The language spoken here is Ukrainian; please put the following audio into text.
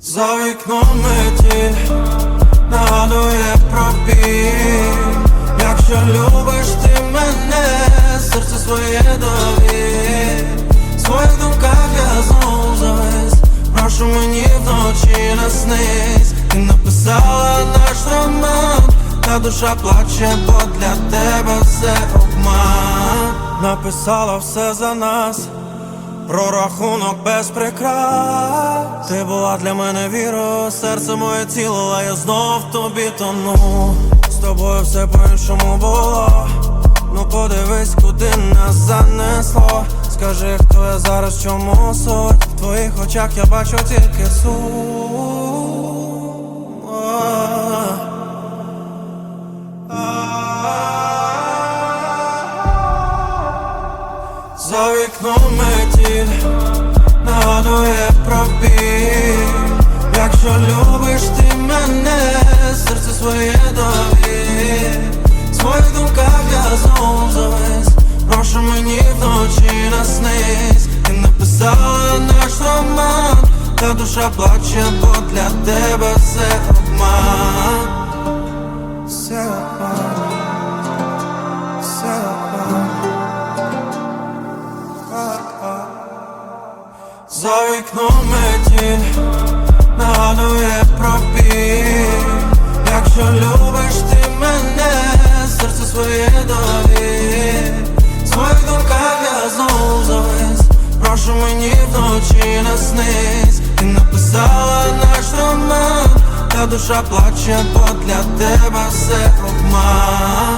За вікном метіль нагадує про біль. Якщо любиш ти мене, серце своє довір своїх думках я знову завис. Прошу мені вночі наснись Ти написала наш роман Та душа плаче, бо для тебе все обман. Написала все за нас про рахунок без прикрас. Ти була для мене віра, серце моє ціло, а я знов тобі тону. З тобою все по-іншому було. Ну подивись, куди нас занесло. Скажи, хто я зараз, чому суть? В твоїх очах я бачу тільки сум За вікном метіль нагадує про біль. Якщо любиш ти мене, серце своє довір В своїх думках я знову завис. Прошу мені вночі наснись Ти написала наш роман Та душа плаче, бо для тебе все вікном метіль нагадує про біль Якщо любиш ти мене, серце своє довір В своїх думках я знову завис. Прошу мені вночі наснись Ти написала наш роман Та душа плаче, бо для тебе все обман